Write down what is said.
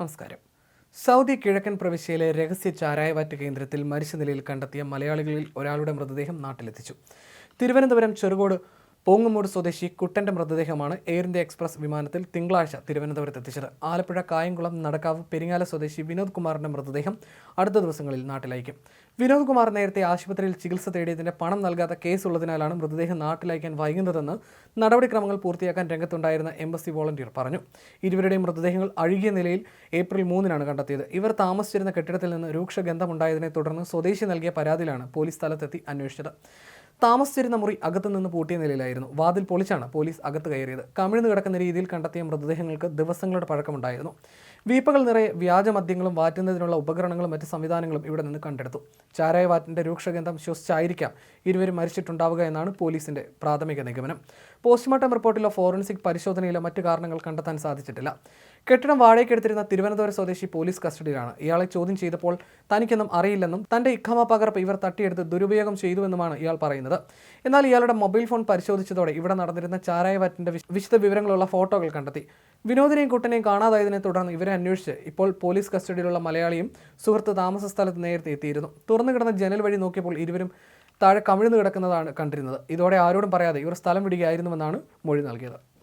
നമസ്കാരം. സൗദി കിഴക്കൻ പ്രവിശ്യയിലെ രഹസ്യ ചാരായവാറ്റ് കേന്ദ്രത്തിൽ മരിച്ച നിലയിൽ കണ്ടെത്തിയ മലയാളികളിൽ ഒരാളുടെ മൃതദേഹം നാട്ടിലെത്തിച്ചു. തിരുവനന്തപുരം ചെറുകോട് പോങ്ങുമൂട് സ്വദേശി കുട്ടന്റെ മൃതദേഹമാണ് എയർ ഇന്ത്യ എക്സ്പ്രസ് വിമാനത്തിൽ തിങ്കളാഴ്ച തിരുവനന്തപുരത്ത് എത്തിച്ചത്. ആലപ്പുഴ കായംകുളം നടക്കാവ് പെരിങ്ങാല സ്വദേശി വിനോദ് കുമാറിന്റെ മൃതദേഹം അടുത്ത ദിവസങ്ങളിൽ നാട്ടിലയക്കും. വിനോദ് കുമാർ നേരത്തെ ആശുപത്രിയിൽ ചികിത്സ തേടിയതിന്റെ പണം നൽകാത്ത കേസുള്ളതിനാലാണ് മൃതദേഹം നാട്ടിലയക്കാൻ വൈകുന്നതെന്ന് നടപടിക്രമങ്ങൾ പൂർത്തിയാക്കാൻ രംഗത്തുണ്ടായിരുന്ന എംബസി വോളണ്ടിയർ പറഞ്ഞു. ഇരുവരുടെയും മൃതദേഹങ്ങൾ അഴുകിയ നിലയിൽ ഏപ്രിൽ മൂന്നിനാണ് കണ്ടെത്തിയത്. ഇവർ താമസിച്ചിരുന്ന കെട്ടിടത്തിൽ നിന്ന് രൂക്ഷഗന്ധമുണ്ടായതിനെ തുടർന്ന് സ്വദേശി നൽകിയ പരാതിയിലാണ് പോലീസ് സ്ഥലത്തെത്തി അന്വേഷിച്ചത്. താമസിച്ചിരുന്ന മുറി അകത്തുനിന്ന് പൂട്ടിയ നിലയിലായിരുന്നു. വാതിൽ പൊളിച്ചാണ് പോലീസ് അകത്ത് കയറിയത്. കമിഴ്ന്നു കിടക്കുന്ന രീതിയിൽ കണ്ടെത്തിയ മൃതദേഹങ്ങൾക്ക് ദിവസങ്ങളുടെ പഴക്കമുണ്ടായിരുന്നു. വീപ്പകൾ നിറയെ വ്യാജമദ്യങ്ങളും വാറ്റുന്നതിനുള്ള ഉപകരണങ്ങളും മറ്റ് സംവിധാനങ്ങളും ഇവിടെ നിന്ന് കണ്ടെടുത്തു. ചാരായ വാറ്റിന്റെ രൂക്ഷഗന്ധം ശ്വസിച്ചായിരിക്കാം ഇരുവരും മരിച്ചിട്ടുണ്ടാവുക എന്നാണ് പോലീസിന്റെ പ്രാഥമിക നിഗമനം. പോസ്റ്റ്മോർട്ടം റിപ്പോർട്ടിലോ ഫോറൻസിക് പരിശോധനയിലോ മറ്റു കാരണങ്ങൾ കണ്ടെത്താൻ സാധിച്ചിട്ടില്ല. കെട്ടിടം വാടകയ്ക്കെടുത്തിരുന്ന തിരുവനന്തപുരം സ്വദേശി പോലീസ് കസ്റ്റഡിയിലാണ്. ഇയാളെ ചോദ്യം ചെയ്തപ്പോൾ തനിക്കൊന്നും അറിയില്ലെന്നും തന്റെ ഇഖമ പകർപ്പ് ഇവർ തട്ടിയെടുത്ത് ദുരുപയോഗം ചെയ്തുവെന്നുമാണ് ഇയാൾ പറയുന്നത്. എന്നാൽ ഇയാളുടെ മൊബൈൽ ഫോൺ പരിശോധിച്ചതോടെ ഇവിടെ നടന്നിരുന്ന ചാരായവാറ്റിന്റെ വിശ- വിശദ വിവരങ്ങളുള്ള ഫോട്ടോകൾ കണ്ടെത്തി. വിനോദിനെയും കുട്ടനെയും കാണാതായതിനെ തുടർന്ന് ഇവരെ അന്വേഷിച്ച് ഇപ്പോൾ പോലീസ് കസ്റ്റഡിയിലുള്ള മലയാളിയും സുഹൃത്ത് താമസ സ്ഥലത്ത് നേരത്തെ എത്തിയിരുന്നു. തുറന്നു കിടന്ന ജനൽ വഴി നോക്കിയപ്പോൾ ഇരുവരും താഴെ കമിഴ്ന്നു കിടക്കുന്നതാണ് കണ്ടിരുന്നത്. ഇതോടെ ആരോടും പറയാതെ ഇവർ സ്ഥലം വിടുകയായിരുന്നുവെന്നാണ് മൊഴി നൽകിയത്.